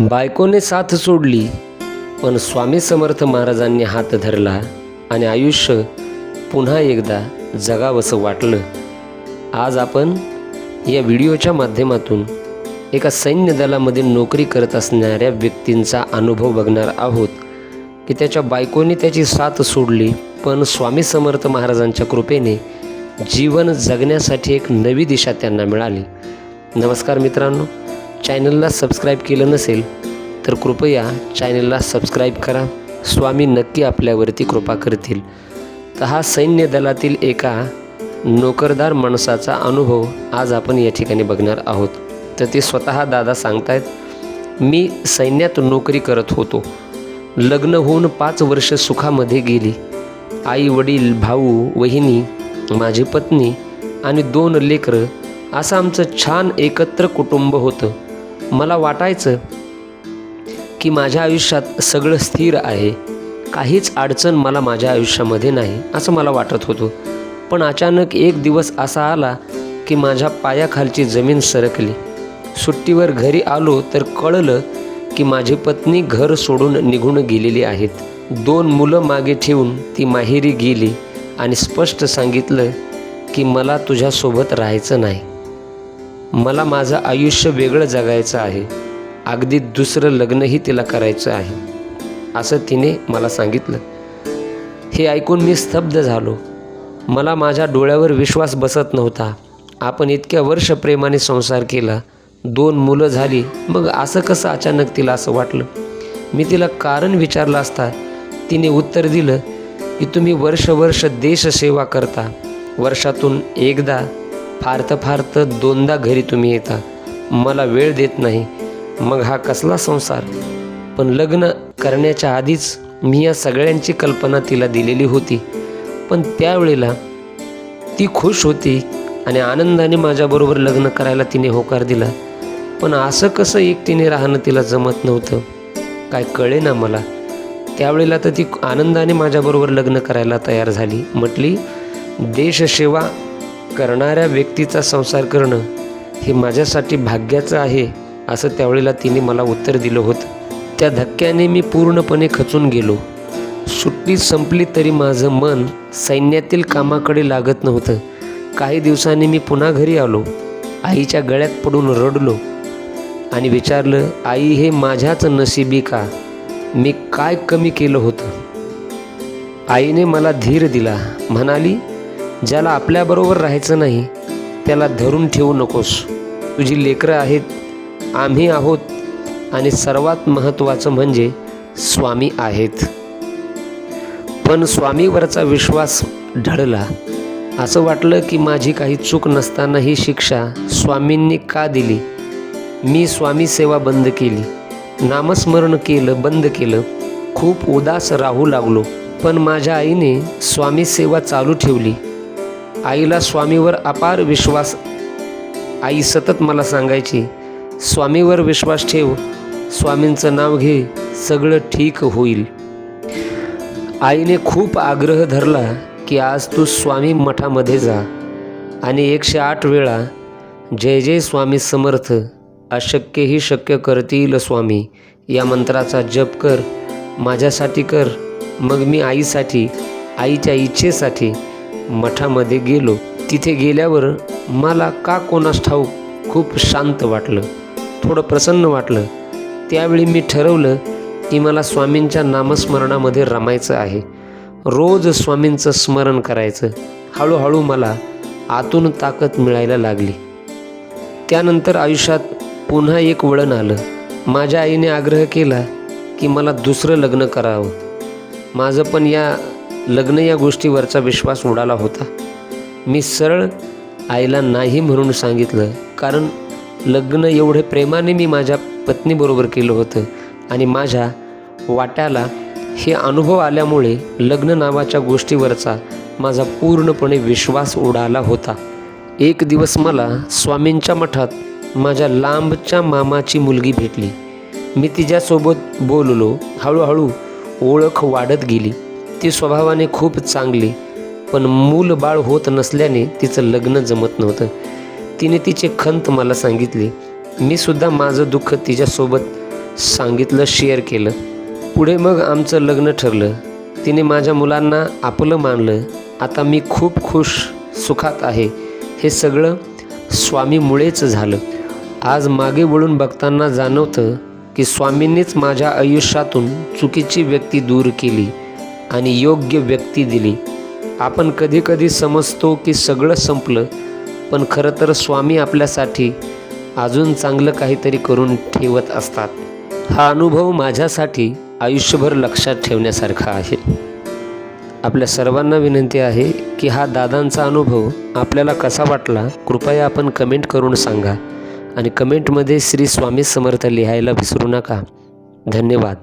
बायकोने साथ सोडली पण स्वामी समर्थ महाराजांनी हात धरला आणि आयुष्य पुन्हा एकदा जगावंसं वाटलं. आज आपण या व्हिडिओच्या माध्यमातून एका सैन्य दलामध्ये नोकरी करत असणाऱ्या व्यक्तींचा अनुभव बघणार आहोत की त्याच्या बायकोने त्याची साथ सोडली पण स्वामी समर्थ महाराजांच्या कृपेने जीवन जगण्यासाठी एक नवी दिशा त्यांना मिळाली. नमस्कार मित्रांनो. चॅनलला सबस्क्राईब केलं नसेल तर कृपया चॅनलला सबस्क्राईब करा. स्वामी नक्की आपल्यावरती कृपा करतील. तर हा सैन्य दलातील एका नोकरदार माणसाचा अनुभव आज आपण या ठिकाणी बघणार आहोत. तर ते स्वतः दादा सांगतायत मी सैन्यात नोकरी करत होतो. लग्न होऊन पाच वर्ष सुखामध्ये गेली. आई वडील भाऊ वहिनी माझी पत्नी आणि दोन लेकरं असं आमचं छान एकत्र कुटुंब होतं. मला वाटायचं की माझ्या आयुष्यात सगळं स्थिर आहे. काहीच अडचण मला माझ्या आयुष्यामध्ये नाही असं मला वाटत होतं. पण अचानक एक दिवस असा आला की माझ्या पायाखालची जमीन सरकली. सुट्टीवर घरी आलो तर कळलं की माझी पत्नी घर सोडून निघून गेलेली आहेत. दोन मुलं मागे ठेवून ती माहेरी गेली आणि स्पष्ट सांगितलं की मला तुझ्यासोबत राहायचं नाही. मला माझं आयुष्य वेगळं जगायचं आहे. अगदी दुसरं लग्नही तिला करायचं आहे. असं तिने मला सांगितलं. हे ऐकून मी स्तब्ध झालो. मला माझ्या डोळ्यावर विश्वास बसत नव्हता. आपण इतक्या वर्ष प्रेमाने संसार केला. दोन मुलं झाली. मग असं कसं अचानक तिला असं वाटलं? मी तिला कारण विचारलं असता. तिने उत्तर दिलं की तुम्ही वर्ष वर्ष देशसेवा करता. वर्षातून एकदा फार तर फार तर दोनदा घरी तुम्ही येता. मला वेळ देत नाही. मग हा कसला संसार? पण लग्न करण्याच्या आधीच मी या सगळ्यांची कल्पना तिला दिलेली होती. पण त्यावेळेला ती खुश होती आणि आनंदाने माझ्याबरोबर लग्न करायला तिने होकार दिला. पण असं कसं एकटीने राहणं तिला जमत नव्हतं? काय कळे ना मला. त्यावेळेला तर ती आनंदाने माझ्याबरोबर लग्न करायला तयार झाली. म्हटली देशसेवा करणाऱ्या व्यक्तीचा संसार करणं हे माझ्यासाठी भाग्याचं आहे असं त्यावेळेला तिने मला उत्तर दिलं होतं. त्या धक्क्याने मी पूर्णपणे खचून गेलो. सुट्टी संपली तरी माझं मन सैन्यातील कामाकडे लागत नव्हतं. काही दिवसांनी मी पुन्हा घरी आलो. आईच्या गळ्यात पडून रडलो आणि विचारलं आई हे माझ्याच नशिबी का? मी काय कमी केलं होतं? आईने मला धीर दिला. म्हणाली ज्याला आपल्याबरोबर राहायचं नाही त्याला धरून ठेवू नकोस. तुझी लेकरं आहेत आम्ही आहोत आणि सर्वात महत्त्वाचं म्हणजे स्वामी आहेत. पण स्वामीवरचा विश्वास ढळला. असं वाटलं की माझी काही चूक नसताना ही शिक्षा स्वामींनी का दिली? मी स्वामी सेवा बंद केली. नामस्मरण केलं बंद केलं. खूप उदास राहू लागलो. पण माझ्या आईने स्वामी सेवा चालू ठेवली. आईला स्वामीवर अपार विश्वास. आई सतत मला सांगायची स्वामीवर विश्वास ठेव स्वामींचं नाव घे सगळं ठीक होईल. आईने खूप आग्रह धरला की आज तू स्वामी मठामध्ये जा. आणि एकशे आठ वेळा जय जय स्वामी समर्थ अशक्यही शक्य करतील स्वामी या मंत्राचा जप कर माझ्यासाठी कर मग मी आईसाठी आईच्या इच्छेसाठी मठामध्ये गेलो. तिथे गेल्यावर मला का कोणास ठाऊक खूप शांत वाटलं थोडं प्रसन्न वाटलं. त्यावेळी मी ठरवलं की मला स्वामींच्या नामस्मरणामध्ये रमायचं आहे. रोज स्वामींचं स्मरण करायचं. हळूहळू मला आतून ताकद मिळायला लागली. त्यानंतर आयुष्यात पुन्हा एक वळण आलं. माझ्या आईने आग्रह केला की मला दुसरं लग्न करावं. माझं पण या लग्न या गोष्टीवरचा विश्वास उडाला होता. मी सरळ आईला नाही म्हणून सांगितलं कारण लग्न एवढे प्रेमाने मी माझ्या पत्नीबरोबर केलं होतं आणि माझ्या वाट्याला हे अनुभव आल्यामुळे लग्न नावाच्या गोष्टीवरचा माझा पूर्णपणे विश्वास उडाला होता. एक दिवस मला स्वामींच्या मठात माझ्या लांबच्या मामाची मुलगी भेटली. मी तिच्यासोबत बोललो हळूहळू ओळख वाढत गेली. ती स्वभावाने खूप चांगली पण मूल बाळ होत नसल्याने तिचं लग्न जमत नव्हतं. तिने तिचे खंत मला सांगितली. मी सुद्धा माझं दुःख तिच्यासोबत सांगितलं शेअर केलं. पुढे मग आमचं लग्न ठरलं. तिने माझ्या मुलांना आपलं मानलं. आता मी खूप खुश सुखात आहे. हे सगळं स्वामीमुळेच झालं. आज मागे वळून बघताना जाणवतं की स्वामींनीच माझ्या आयुष्यातून चुकीची व्यक्ती दूर केली. आणि योग्य व्यक्ती दिली. आपण कधीकधी समजतो की सगळं संपलं पण खरं तर स्वामी आपल्यासाठी अजून चांगलं काहीतरी करून ठेवत असतात. हा अनुभव माझ्यासाठी आयुष्यभर लक्षात ठेवण्यासारखा आहे. आपल्या सर्वांना विनंती आहे की हा दादांचा अनुभव आपल्याला कसा वाटला कृपया आपण कमेंट करून सांगा. आणि कमेंटमध्ये श्री स्वामी समर्थ लिहायला विसरू नका. धन्यवाद.